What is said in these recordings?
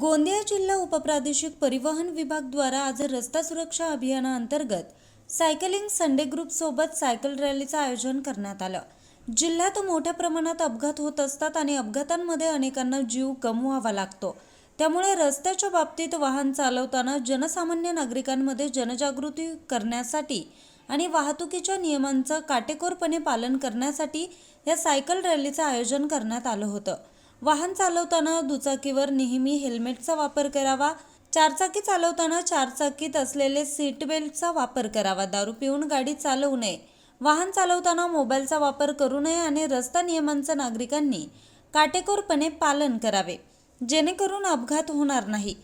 गोंदिया जिल्हा उपप्रादेशिक परिवहन विभाग द्वारा आज रस्ता सुरक्षा अभियानाअंतर्गत सायकलिंग संडे ग्रुपसोबत सायकल रॅलीचं आयोजन करण्यात आलं. जिल्ह्यात मोठ्या प्रमाणात अपघात होत असतात आणि अपघातांमध्ये अनेकांना जीव गमवावा लागतो. त्यामुळे रस्त्याच्या बाबतीत वाहन चालवताना जनसामान्य नागरिकांमध्ये जनजागृती करण्यासाठी आणि वाहतुकीच्या नियमांचं काटेकोरपणे पालन करण्यासाठी या सायकल रॅलीचं आयोजन करण्यात आलं होतं. वाहन चालवताना दुचाकीवर नेहमी हेल्मेटचा वापर करावा चारचाकी चालवताना चारचाकीत असलेले सीट बेल्टचा वापर करावा दारू पिऊन गाडी चालवू नये. वाहन चालवताना मोबाईलचा वापर करू नये आणि रस्ता नियमांचं नागरिकांनी काटेकोरपणे पालन करावे. जेणेकरून अपघात होणार नाही.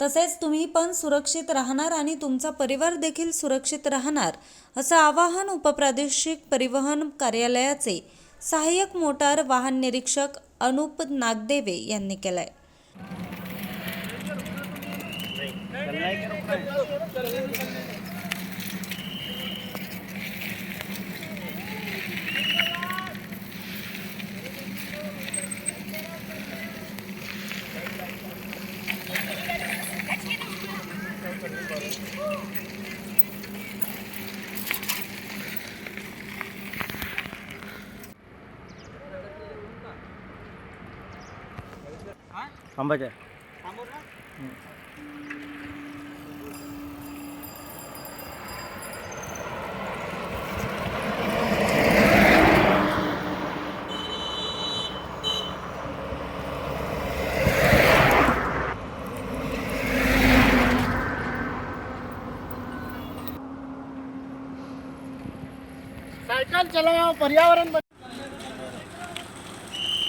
तसेच तुम्ही पण सुरक्षित राहणार आणि तुमचा परिवार देखील सुरक्षित राहणार असं आवाहन उपप्रादेशिक परिवहन कार्यालयाचे सहाय्यक मोटार वाहन निरीक्षक अनुप नागदेवे यांनी केलंय. थांबायचं साइकिल चलाओ पर्यावरण बच-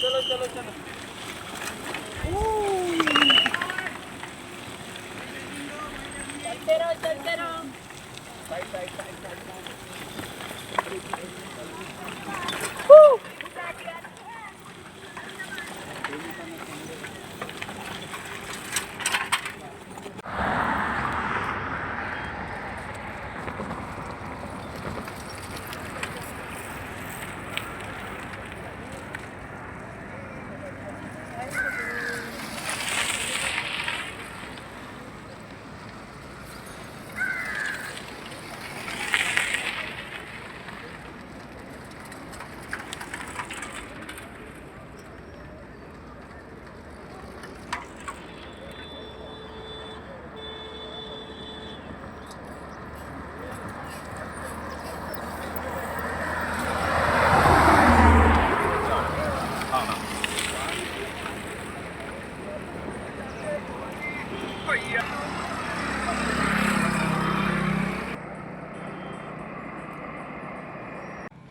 चलो चलो चलो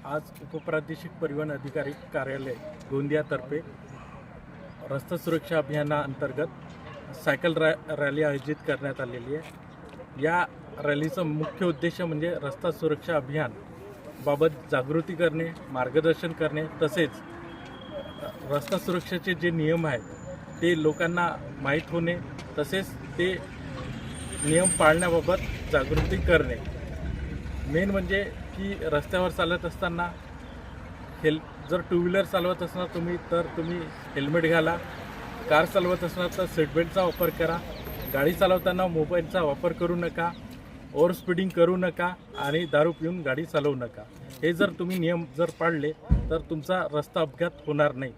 आज उपप्रादेशिक परिवहन अधिकारी कार्यालय गोंदियातर्फे रस्ता सुरक्षा अभियानाअंतर्गत सायकल रॅ रॅली आयोजित करण्यात आलेली आहे. या रॅलीचा मुख्य उद्देश म्हणजे रस्ता सुरक्षा अभियान बाबत जागृती करणे मार्गदर्शन करणे तसेच रस्ता सुरक्षेचे जे नियम आहेत ते लोकांना माहीत होणे तसेच ते नियम पाळण्याबाबत जागृती करणे. मेन म्हणजे की रस्त्यावर चालत असताना हेल जर टू व्हीलर चालवत असणार तुम्ही तर तुम्ही हेल्मेट घाला. कार चालवत असणार तर सीटबेल्टचा वापर करा. गाडी चालवताना मोबाईलचा वापर करू नका. ओव्हर स्पीडिंग करू नका आणि दारू पिऊन गाडी चालवू नका. हे जर तुम्ही नियम जर पाळले तर तुमचा रस्ता अपघात होणार नाही.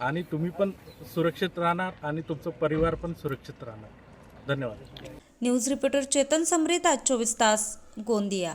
आणि तुम्ही पण सुरक्षित राहणार आणि तुमचं परिवार पण सुरक्षित राहणार. धन्यवाद. न्यूज रिपोर्टर चेतन समरेत आज चोवीस तास गोंदिया.